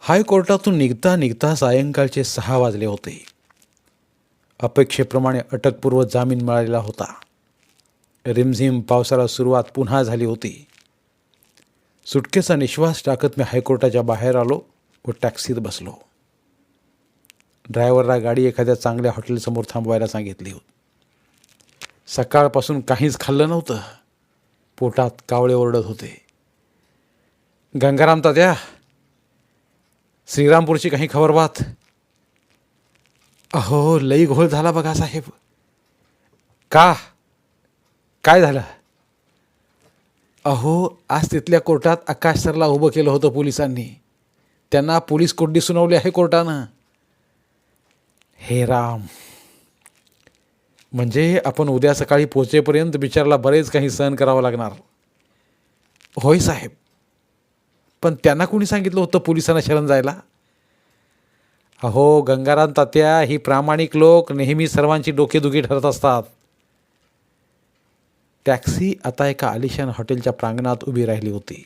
हायकोर्टातून निघता निघता सायंकाळचे सहा वाजले होते. अपेक्षेप्रमाणे अटकपूर्व जामीन मिळालेला होता. रिमझिम पावसाला सुरुवात पुन्हा झाली होती. सुटकेचा निश्वास टाकत मी हायकोर्टाच्या बाहेर आलो व टॅक्सीत बसलो. ड्रायव्हरला गाडी एखाद्या चांगल्या हॉटेलसमोर थांबवायला सांगितली होती. सकाळपासून काहीच खाल्लं नव्हतं. पोटात कावळे ओरडत होते. गंगाराम तात्या श्रीरामपूरची काही खबर बात अहो लई घोळ झाला बघा साहेब. का? काय झालं? अहो आज तिथल्या कोर्टात आकाश सरला उभं केलं होतं पोलिसांनी. त्यांना पोलीस कोंडी सुनावली आहे कोर्टानं. हे राम. म्हणजे आपण उद्या सकाळी पोचेपर्यंत बिचारला बरेच काही सहन करावं लागणार. होय साहेब. पण त्यांना कोणी सांगितलं होतं पोलिसांना शरण जायला? अहो गंगाराम तात्या ही प्रामाणिक लोक नेहमी सर्वांची डोकेदुखी ठरत असतात. टॅक्सी आता एका आलिशान हॉटेलच्या प्रांगणात उभी राहिली होती.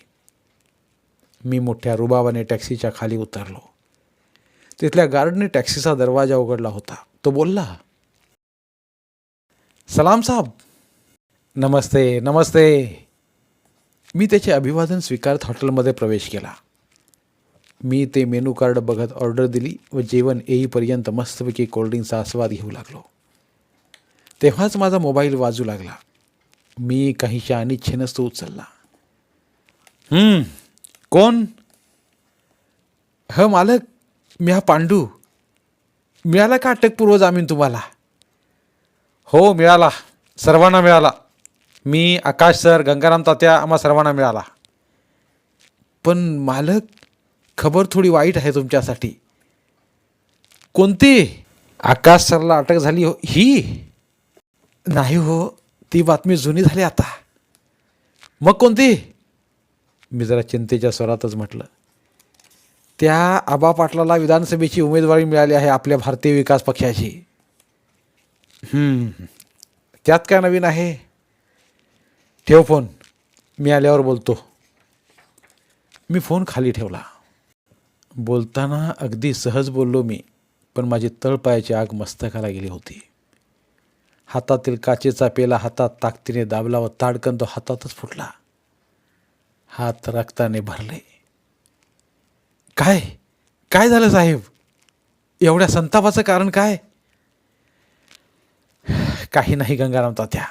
मी मोठ्या रुबाबाने टॅक्सीच्या खाली उतरलो. तिथल्या गार्डने टॅक्सीचा दरवाजा उघडला होता. तो बोलला सलाम साहब. नमस्ते नमस्ते. मी त्याचे अभिवादन स्वीकारत हॉटेलमध्ये प्रवेश केला. मी ते मेनू कार्ड बघत ऑर्डर दिली व जेवण येईपर्यंत मस्तपैकी कोल्ड्रिंकचा आस्वाद घेऊ लागलो. तेव्हाच माझा मोबाईल वाजू लागला. मी काहीशा अनिच्छेनंच तो उचलला. कोण? ह मालक मी हा पांडू. मिळाला का अटकपूर्व जामीन तुम्हाला? हो मिळाला. सर्वांना मिळाला. मी आकाश सर गंगाराम तात्या आम्हा सर्वांना मिळाला. पण मालक खबर थोडी वाईट आहे तुमच्यासाठी. कोणती? आकाश सरला अटक झाली हो ही? नाही हो ती बातमी जुनी झाली आता. मग कोणती? मी जरा चिंतेच्या स्वरातच म्हटलं. त्या आबा पाटलाला विधानसभेची उमेदवारी मिळाली आहे आपल्या भारतीय विकास पक्षाची. त्यात काय नवीन आहे? ठेव फोन. मी आल्यावर बोलतो. मी फोन खाली ठेवला. बोलताना अगदी सहज बोललो मी पण माझी तळपायाची आग मस्तकाला गेली होती. हातातील काचेचा पेला हातात ताकदीने दाबला व ताडकन तो हातातच फुटला. हात रक्ताने भरले. काय? काय झालं साहेब? एवढ्या संतापाचं कारण काय? काही नाही गंगाराम तात्या.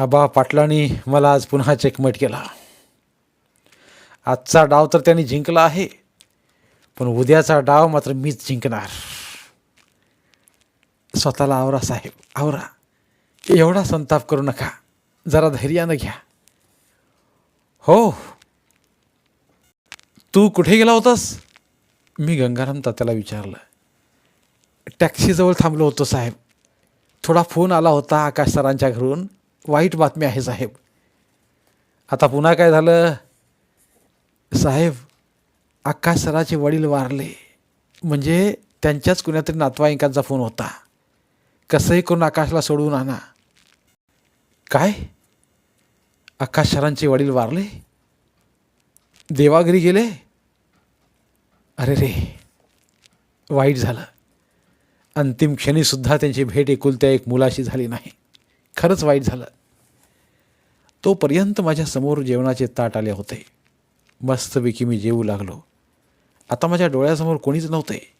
आबा पाटलांनी मला आज पुन्हा चेकमेट केला. आजचा डाव तर त्यांनी जिंकला आहे पण उद्याचा डाव मात्र मीच जिंकणार. स्वतःला आवरा साहेब आवरा. एवढा संताप करू नका. जरा धैर्यानं घ्या. हो. तू कुठे गेला होतास? मी गंगाराम तात्याला विचारलं. टॅक्सीजवळ थांबलो होतो साहेब. थोडा फोन आला होता आकाश सरांच्या घरून. वाईट बातमी आहे साहेब. आता पुन्हा काय झालं? साहेब आकाश सराचे वडील वारले. म्हणजे त्यांच्याच कुणातरी नातवाईकांचा फोन होता. कसंही करून आकाशला सोडवून आणा. काय? आकाश सरांचे वडील वारले? देवागिरी गेले? अरे रे वाईट झालं. अंतिम क्षणीसुद्धा त्यांची भेट एकुलत्या एक मुलाशी झाली नाही. खरंच वाईट झालं. तोपर्यंत माझ्यासमोर जेवणाचे ताट आले होते. मस्तपैकी मी जेवू लागलो. आता माझ्या डोळ्यासमोर कोणीच नव्हते.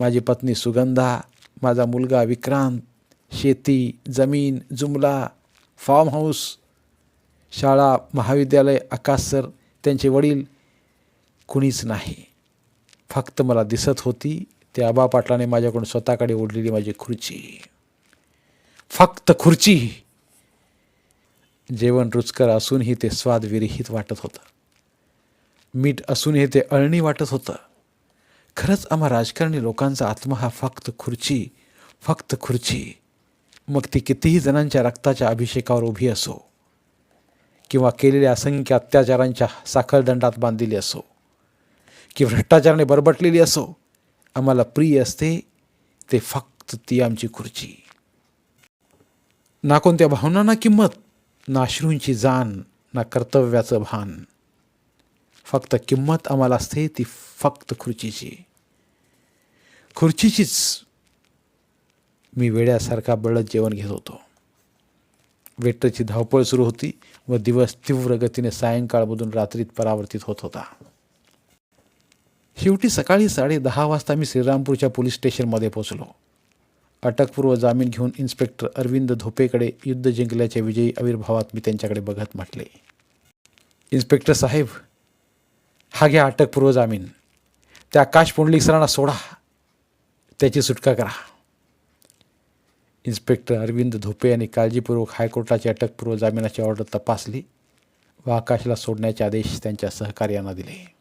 माझी पत्नी सुगंधा माझा मुलगा विक्रांत शेती जमीन जुमला फार्म हाऊस शाळा महाविद्यालय आकाश सर त्यांचे वडील कुणीच नाही. फक्त मला दिसत होती ते आबा पाटलाने माझ्याकडून स्वतःकडे ओढलेली माझी खुर्ची. फक्त खुर्ची! जेवण रुचकर असूनही ते स्वादविरहित वाटत होतं. मीठ असूनही ते अळणी वाटत होतं. खरंच आम्हा राजकारणी लोकांचा आत्मा हा फक्त खुर्ची फक्त खुर्ची. मग ती कितीही जणांच्या रक्ताच्या अभिषेकावर उभी असो किंवा केलेल्या असंख्य अत्याचारांच्या साखळदंडात बांधलेली असो की भ्रष्टाचाराने बरबटलेली असो आम्हाला प्रिय असते ते फक्त ती आमची खुर्ची. ना कोणत्या भावनांना किंमत नाश्रूंची जाण ना कर्तव्याचं भान. फक्त किंमत आम्हाला असते ती फक्त खुर्चीची. खुर्चीचीच मी वेड्यासारखा बळत जेवण घेत होतो. वेटरची धावपळ सुरू होती व दिवस तीव्र गतीने सायंकाळमधून रात्रीत परावर्तित होत होता. शेवटी सकाळी साडे दहा वाजता मी श्रीरामपूरच्या पोलीस स्टेशनमध्ये पोचलो अटकपूर्व जामीन घेऊन इन्स्पेक्टर अरविंद धोपेकडे युद्ध जिंकल्याच्या विजयी आविर्भावात मी त्यांच्याकडे बघत म्हटले. इन्स्पेक्टर साहेब हा घ्या अटकपूर्व जामीन. त्या आकाश पुंडलिक सरांना सोडा. त्याची सुटका करा. इन्स्पेक्टर अरविंद धोपे यांनी काळजीपूर्वक हायकोर्टाची अटकपूर्व जामिनाची ऑर्डर तपासली व आकाशला सोडण्याचे आदेश त्यांच्या सहकार्यांना दिले.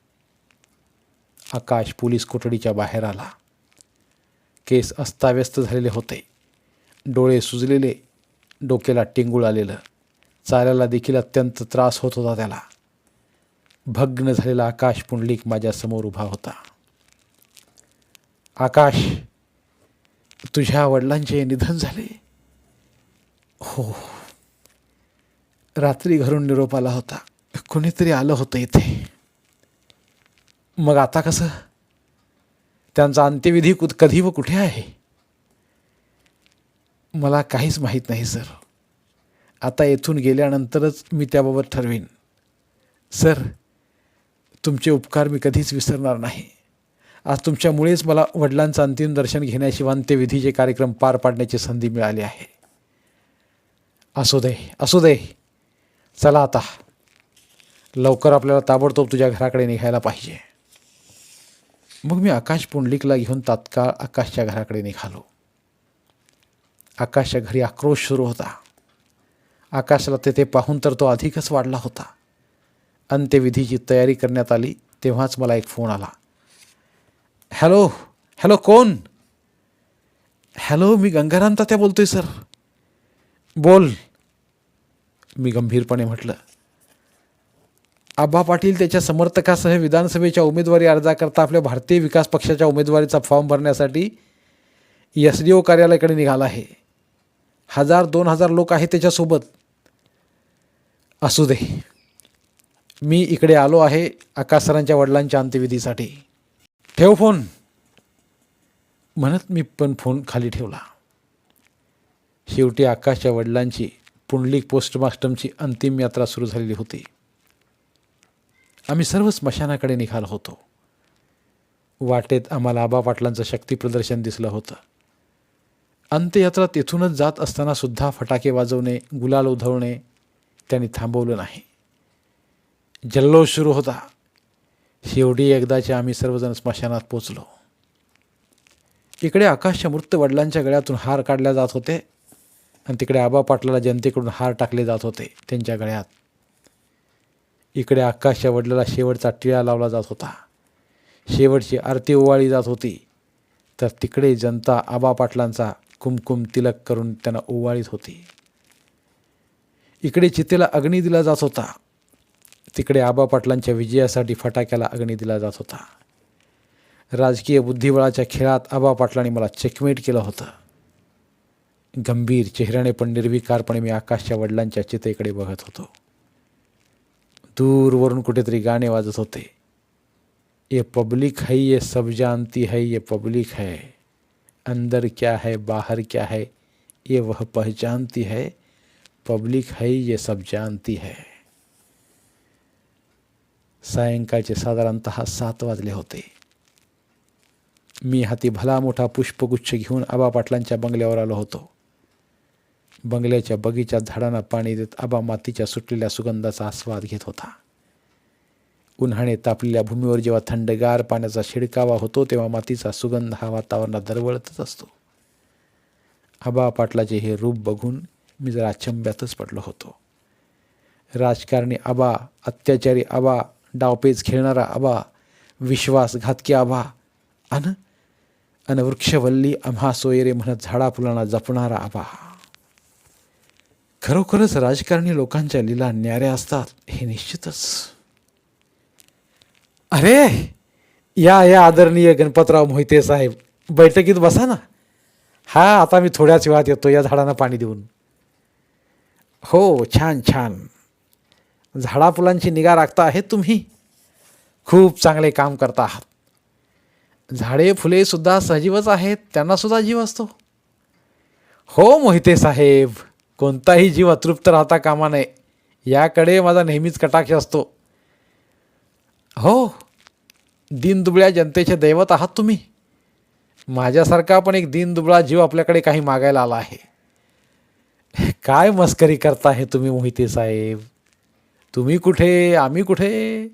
आकाश पोलीस कोठडीच्या बाहेर आला. केस अस्ताव्यस्त झालेले होते. डोळे सुजलेले डोक्याला टिंगूळ आलेलं चालायला देखील अत्यंत त्रास होत होता त्याला. भग्न झालेला आकाश पुंडलिक माझ्यासमोर उभा होता. आकाश तुझ्या वडिलांचे निधन झाले? हो. रात्री घरून निरोप आला होता. कोणीतरी आलं होतं इथे. मग आता कसं? त्यांचा अंत्यविधी कुत कधी व कुठे आहे? मला काहीच माहीत नाही सर. आता येथून गेल्यानंतरच मी त्याबाबत ठरवीन. सर तुमचे उपकार मी कधीच विसरणार नाही. आज तुमच्यामुळेच मला वडिलांचं अंतिम दर्शन घेण्याशिवाय अंत्यविधीचे कार्यक्रम पार पाडण्याची संधी मिळाली आहे. असू दे असू दे. चला आता. लवकर आपल्याला ताबडतोब तुझ्या घराकडे निघायला पाहिजे. मग मी आकाश पुंडलिकला घेऊन तात्काळ आकाशच्या घराकडे निघालो. आकाशच्या घरी आक्रोश सुरू होता. आकाशला तेथे पाहून तर तो अधिकच वाढला होता. अंत्यविधीची तयारी करण्यात आली तेव्हाच मला एक फोन आला. हॅलो हॅलो कोण? हॅलो मी गंगाराम तात्या बोलतोय सर. बोल. मी गंभीरपणे म्हटलं आबा पाटील त्याच्या समर्थकासह विधानसभेच्या उमेदवारी अर्जाकरता आपल्या भारतीय विकास पक्षाच्या उमेदवारीचा फॉर्म भरण्यासाठी एस डी ओ कार्यालयाकडे निघाला आहे. हजार दोन हजार लोक आहेत त्याच्यासोबत. असू दे. मी इकडे आलो आहे आकाश सरांच्या वडिलांच्या अंत्यविधीसाठी. ठेव फोन. म्हणत मी पण फोन खाली ठेवला. शेवटी आकाशच्या वडिलांची पुंडलिक पोस्टमास्टमची अंतिम यात्रा सुरू झालेली होती. आम्ही सर्व स्मशानाकडे निघालो होतो. वाटेत आम्हाला आबा पाटलांचं शक्तीप्रदर्शन दिसलं होतं. अंत्ययात्रा तेथूनच जात असताना सुद्धा फटाके वाजवणे गुलाल उधळणे त्यांनी थांबवलं नाही. जल्लोष सुरू होता. शेवटी एकदाचे आम्ही सर्वजण स्मशानात पोचलो. इकडे आकाशच्या मृत वडिलांच्या गळ्यातून हार काढल्या जात होते आणि तिकडे आबा पाटलाला जनतेकडून हार टाकले जात होते त्यांच्या गळ्यात. इकडे आकाशच्या वडिलाला शेवटचा टिळा लावला जात होता. शेवटची आरती ओवाळी जात होती. तर तिकडे जनता आबा पाटलांचा कुमकुम तिलक करून त्यांना ओवाळीत होती. इकडे चितेला अग्नी दिला जात होता. तिकडे आबा पाटलांच्या विजयासाठी फटाक्याला अग्नी दिला जात होता. राजकीय बुद्धिबळाच्या खेळात आबा पाटलांनी मला चेकमेट केलं होतं. गंभीर चेहऱ्याने पण निर्विकारपणे मी आकाशच्या वडिलांच्या चितेकडे बघत होतो. दूरवरून कुठेतरी गाणे वाजत होते. ये पब्लिक है ये सब जानती है ये पब्लिक है. अंदर क्या है बाहर क्या है ये वह पहचानती है. पब्लिक है ये सब जानती है. सायंकाळचे साधारणत सात वाजले होते. मी हाती भला मोठा पुष्पगुच्छ घेऊन आबा पाटलांच्या बंगल्यावर आलो होतो. बंगल्याच्या बगीच्यात झाडांना पाणी देत आबा मातीच्या सुटलेल्या सुगंधाचा आस्वाद घेत होता. उन्हाने तापलेल्या भूमीवर जेव्हा थंडगार पाण्याचा शिडकावा होतो तेव्हा मातीचा सुगंध हा वातावरणात दरवळतच असतो. आबा पाटलाचे हे रूप बघून मी जरा अचंब्यातच पडलो होतो. राजकारणी आबा अत्याचारी आबा डावपेच खेळणारा आबा विश्वासघातकी आबा अन अन वृक्षवल्ली आम्हा सोयरे म्हणत झाडा फुलांना जपणारा आबा. खरोखरच राजकारणी लोकांच्या लीला न्याऱ्या असतात हे निश्चितच. अरे या या आदरणीय गणपतराव मोहिते साहेब बैठकीत बसा ना. हा आता मी थोड्याच वेळात येतो या झाडांना पाणी देऊन. हो छान छान. झाडा फुलांची निगा राखता आहेत तुम्ही. खूप चांगले काम करता आहात. झाडे फुलेसुद्धा सजीवच आहेत त्यांनासुद्धा जीव असतो. हो मोहिते साहेब. कोणताही जीव अतृप्त राहता कामा नये. याकडे माझा नेहमीच कटाक्ष असतो. हो दीनदुबळ्या जनतेचे दैवत आहात तुम्ही. माझ्यासारखा पण एक दीनदुबळा जीव आपल्याकडे काही मागायला आला आहे. काय मस्करी करता हे तुम्ही मोहिते साहेब? तुम्ही कुठे? आम्ही कुठे?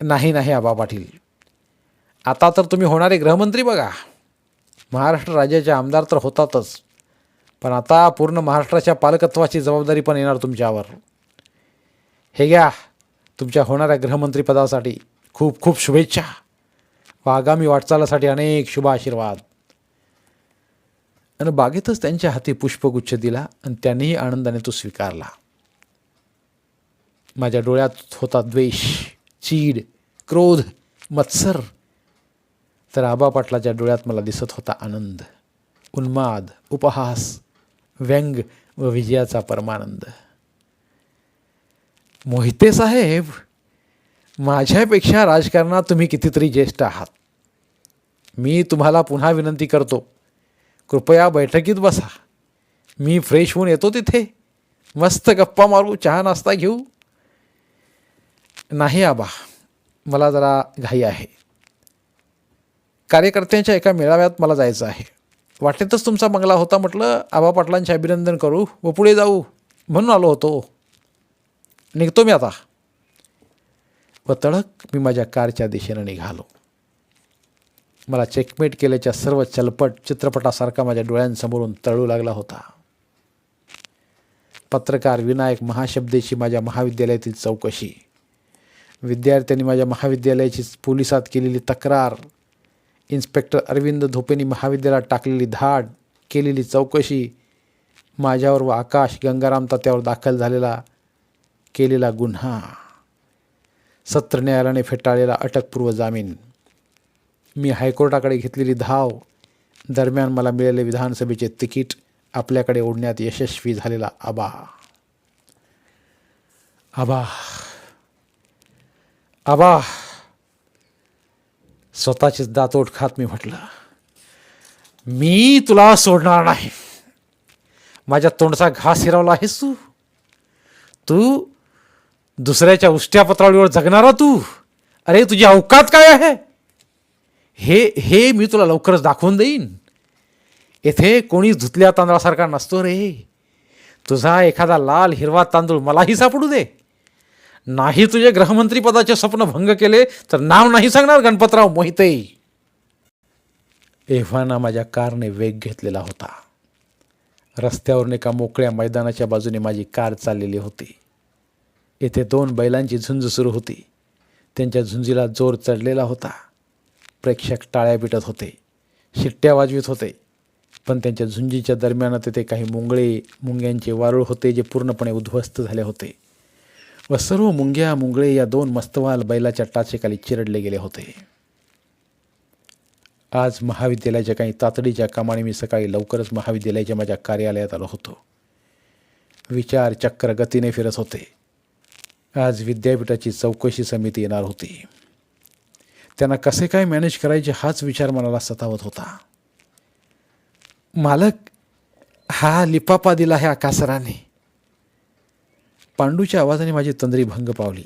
नाही नाही आबा पाटील. आता तर तुम्ही होणारे गृहमंत्री बघा. महाराष्ट्र राज्याचे आमदार तर होतातच. पण आता पूर्ण महाराष्ट्राच्या पालकत्वाची जबाबदारी पण येणार तुमच्यावर. हे घ्या तुमच्या होणाऱ्या गृहमंत्रीपदासाठी खूप खूप शुभेच्छा व आगामी वाटचालासाठी अनेक शुभ आशीर्वाद. आणि बागेतच त्यांच्या हाती पुष्पगुच्छ दिला आणि त्यांनीही आनंदाने तो स्वीकारला. माझ्या डोळ्यात होता द्वेष चीड क्रोध मत्सर. तर आबा पाटलाच्या डोळ्यात मला दिसत होता आनंद उन्माद उपहास. व्यंग व विजयाचा परमानंद. मोहिते साहेब माझ्यापेक्षा राजकारणात तुम्ही कितीतरी ज्येष्ठ आहात. मी तुम्हाला पुन्हा विनंती करतो कृपया बैठकीत बसा. मी फ्रेश होऊन येतो तिथे. मस्त गप्पा मारू चहा नाश्ता घेऊ. नाही आबा मला जरा घाई आहे. कार्यकर्त्यांच्या एका मेळाव्यात मला जायचं आहे. वाटेतच तुमचा बंगला होता म्हटलं आबा पाटलांचे अभिनंदन करू व पुढे जाऊ म्हणून आलो होतो. निघतो मी आता. व तडक मी माझ्या कारच्या दिशेनं निघालो. मला चेकमेट केल्याच्या सर्व चलपट चित्रपटासारखा माझ्या डोळ्यांसमोरून तळू लागला होता. पत्रकार विनायक महाशब्देची माझ्या महाविद्यालयातील चौकशी. विद्यार्थ्यांनी माझ्या महाविद्यालयाची पोलिसात केलेली तक्रार इन्स्पेक्टर अरविंद धोपेनी महाविद्यालयात टाकलेली धाड केलेली चौकशी माझ्यावर व आकाश गंगाराम तात्यावर दाखल झालेला केलेला गुन्हा. सत्र न्यायालयाने फेटाळलेला अटकपूर्व जामीन. मी हायकोर्टाकडे घेतलेली धाव दरम्यान मला मिळाले विधानसभेचे तिकीट आपल्याकडे ओढण्यात यशस्वी झालेला आबा. आबा. आबा. स्वतःचीच दातोट खात मी म्हटलं मी तुला सोडणार नाही. माझ्या तोंडचा घास हिरावला आहेस तू. तू दुसऱ्याच्या उष्ट्या पत्रावळीवर जगणारा तू. अरे तुझी अवकात काय आहे? हे हे मी तुला लवकरच दाखवून देईन. येथे कोणी धुतल्या तांदळासारखा नसतो रे. तुझा एखादा लाल हिरवा तांदूळ मलाही सापडू दे. नाही तुझे गृहमंत्री पदाचे स्वप्न भंग केले तर नाव नाही सांगणार गणपतराव मोहिते. एव्हाना माझ्या कारने वेग घेतलेला होता. रस्त्यावरून एका मोकळ्या मैदानाच्या बाजूने माझी कार चाललेली होती. येथे दोन बैलांची झुंज सुरू होती. त्यांच्या झुंजीला जोर चढलेला होता. प्रेक्षक टाळ्या पिटत होते. शिट्ट्या वाजवीत होते. पण त्यांच्या झुंजीच्या दरम्यान तेथे काही मुंगळे मुंग्यांचे वारूळ होते जे पूर्णपणे उद्ध्वस्त झाले होते. व सर्व मुंग्या मुंगळे या दोन मस्तवाल बैलाच्या टाचेखाली चिरडले गेले होते. आज महाविद्यालयाच्या काही तातडीच्या कामाने मी सकाळी लवकरच महाविद्यालयाच्या माझ्या कार्यालयात आलो होतो. विचार चक्र गतीने फिरत होते. आज विद्यापीठाची चौकशी समिती येणार होती. त्यांना कसे काय मॅनेज करायचे हाच विचार मनाला सतावत होता. मालक हा लिपापा दिला आहे आकासराने पांडूच्या आवाजाने माझी तंद्री भंग पावली.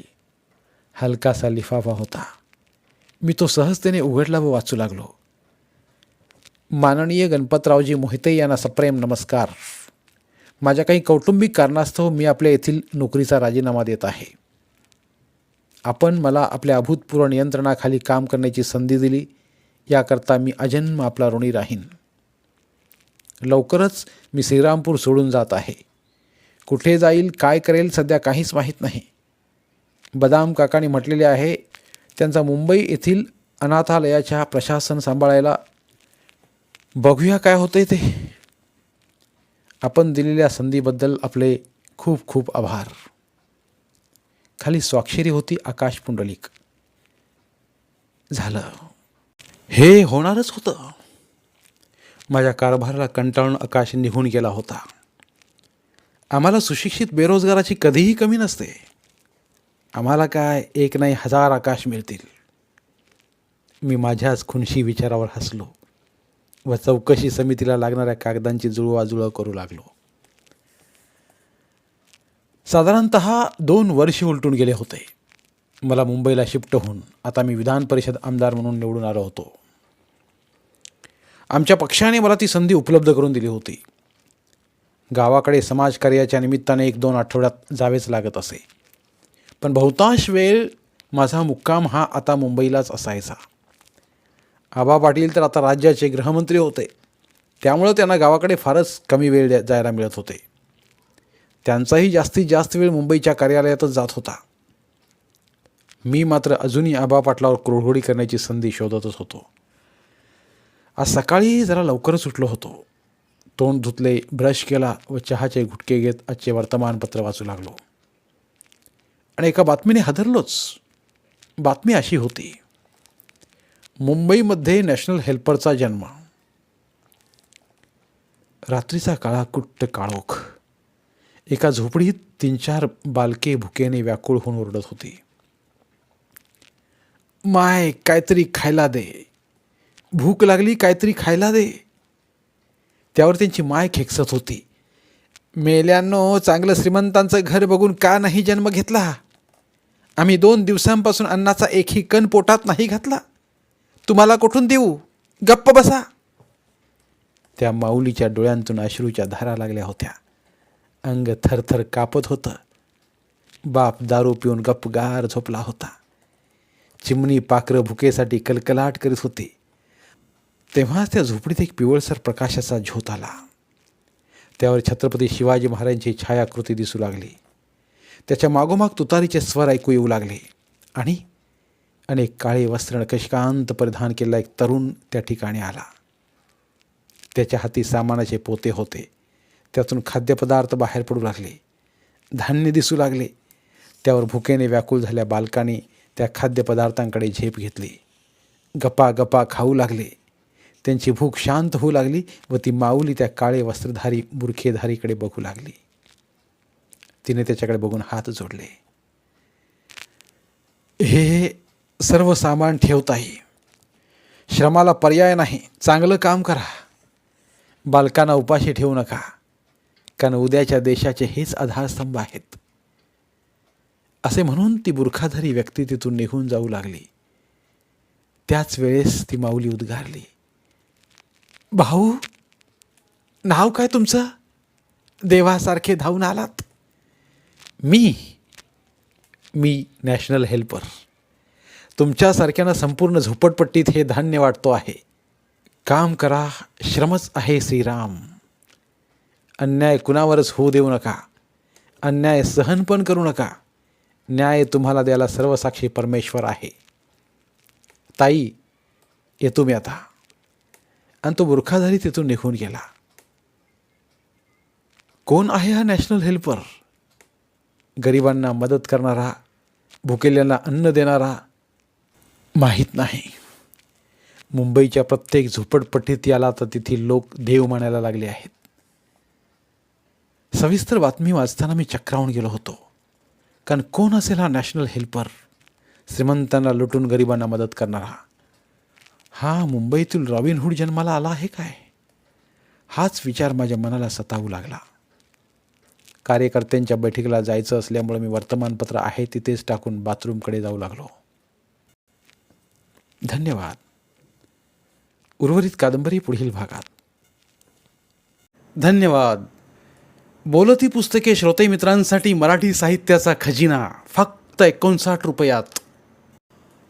हलकासा लिफाफा होता. मी तो सहजतेने उघडला व वाचू लागलो. माननीय गणपतरावजी मोहिते यांना सप्रेम नमस्कार. माझ्या काही कौटुंबिक कारणास्तव मी आपल्या येथील नोकरीचा राजीनामा देत आहे. आपण मला आपल्या अभूतपूर्व नियंत्रणाखाली काम करण्याची संधी दिली याकरता मी अजन्म आपला ऋणी राहीन. लवकरच मी श्रीरामपूर सोडून जात आहे. कुठे जाईल काय करेल सध्या काहीच माहीत नाही. बदाम काकाने म्हटलेले आहे त्यांचा मुंबई येथील अनाथालयाच्या प्रशासन सांभाळायला. बघूया काय होतंय ते. आपण दिलेल्या संधीबद्दल आपले खूप खूप आभार. खाली स्वाक्षरी होती आकाश पुंडलिक. झालं. हे होणारच होतं. माझ्या कारभाराला कंटाळून आकाश निघून गेला होता. आम्हाला सुशिक्षित बेरोजगाराची कधीही कमी नसते. आम्हाला काय एक नाही हजार आकाश मिळतील. मी माझ्याच खुनशी विचारावर हसलो व चौकशी समितीला लागणाऱ्या कागदांची जुळवाजुळव करू लागलो. साधारणत दोन वर्षे उलटून गेले होते. मला मुंबईला शिफ्ट होऊन आता मी विधान परिषद आमदार म्हणून निवडून आलो होतो. आमच्या पक्षाने मला ती संधी उपलब्ध करून दिली होती. गावाकडे समाजकार्याच्या निमित्ताने एक दोन आठवड्यात जावेच लागत असे. पण बहुतांश वेळ माझा मुक्काम हा आता मुंबईलाच असायचा. आबा पाटील तर आता राज्याचे गृहमंत्री होते. त्यामुळं त्यांना गावाकडे फारच कमी वेळ द्या- जायला मिळत होते. त्यांचाही जास्तीत जास्त वेळ मुंबईच्या कार्यालयातच जात होता. मी मात्र अजूनही आबा पाटलावर क्रोडघोडी करण्याची संधी शोधतच होतो. आज सकाळी जरा लवकरच उठलो होतो. तोंड धुतले ब्रश केला व चहाचे घुटके घेत आजचे वर्तमानपत्र वाचू लागलो. आणि एका बातमीने हादरलोच. बातमी अशी होती. मुंबईमध्ये नॅशनल हेल्परचा जन्म. रात्रीचा काळा कुट्ट काळोख. एका झोपडीत तीन चार बालके भुकेने व्याकुळ होऊन ओरडत होती. माय काहीतरी खायला दे. भूक लागली काहीतरी खायला दे. त्यावर त्यांची माय खेकसत होती. मेल्यानो चांगलं श्रीमंतांचं घर बघून का नाही जन्म घेतला? आम्ही दोन दिवसांपासून अन्नाचा एकही कण पोटात नाही घातला. तुम्हाला कुठून देऊ? गप्प बसा. त्या माऊलीच्या डोळ्यांतून अश्रूच्या धारा लागल्या होत्या. अंग थरथर कापत होतं. बाप दारू पिऊन गप्पगार झोपला होता. चिमणी पाखरं भुकेसाठी कलकलाट करीत होती. तेव्हाच त्या झोपडीत एक पिवळसर प्रकाशाचा झोत आला. त्यावर छत्रपती शिवाजी महाराजांची छायाकृती दिसू लागली. त्याच्या मागोमाग तुतारीचे स्वर ऐकू येऊ लागले आणि अनेक काळे वस्त्र कशिकांत परिधान केलेला एक तरुण त्या ठिकाणी आला. त्याच्या हाती सामानाचे पोते होते. त्यातून खाद्यपदार्थ बाहेर पडू लागले. धान्य दिसू लागले. त्यावर भुकेने व्याकुळ झाल्या बालकाने त्या खाद्यपदार्थांकडे झेप घेतली. गपा गपा खाऊ लागले. त्यांची भूक शांत होऊ लागली व ती माऊली त्या काळे वस्त्रधारी बुरखेधारीकडे बघू लागली. तिने त्याच्याकडे बघून हात जोडले. हे सर्व सामान ठेवताही श्रमाला पर्याय नाही. चांगलं काम करा. बालकांना उपाशी ठेवू नका. कारण उद्याच्या देशाचे हेच आधारस्तंभ आहेत. असे म्हणून ती बुरखाधारी व्यक्ती तिथून निघून जाऊ लागली. त्याच वेळेस ती माऊली उद्गारली. भाऊ नाव काय तुमचं? देवासारखे धावून आलात. मी मी नॅशनल हेल्पर. तुमच्यासारख्यानं संपूर्ण झोपटपट्टीत हे धान्य वाटतो आहे. काम करा श्रमच आहे श्रीराम. अन्याय कुणावरच होऊ देऊ नका. अन्याय सहन पण करू नका. न्याय तुम्हाला द्यायला सर्वसाक्षी परमेश्वर आहे. ताई येतो मी आता. आणि तो बुरखाधारी तिथून निघून गेला. कोण आहे हा नॅशनल हेल्पर? गरिबांना मदत करणारा भुकेल्यांना अन्न देणारा माहीत नाही. मुंबईच्या प्रत्येक झोपडपट्टीत याला तर तिथील लोक देव मानायला लागले आहेत. सविस्तर बातमी वाचताना मी चक्रावून गेलो होतो. कारण कोण असेल हा नॅशनल हेल्पर? श्रीमंतांना लुटून गरिबांना मदत करणारा. हा मुंबईतील रॉबिनहूड जन्माला आला आहे काय? हाच विचार माझ्या मनाला सतावू लागला. कार्यकर्त्यांच्या बैठकीला जायचं असल्यामुळे मी वर्तमानपत्र आहे तिथेच टाकून बाथरूमकडे जाऊ लागलो. धन्यवाद. उर्वरित कादंबरी पुढील भागात. धन्यवाद. बोलती पुस्तके श्रोते मित्रांसाठी मराठी साहित्याचा खजिना फक्त एकोणसाठ रुपयात.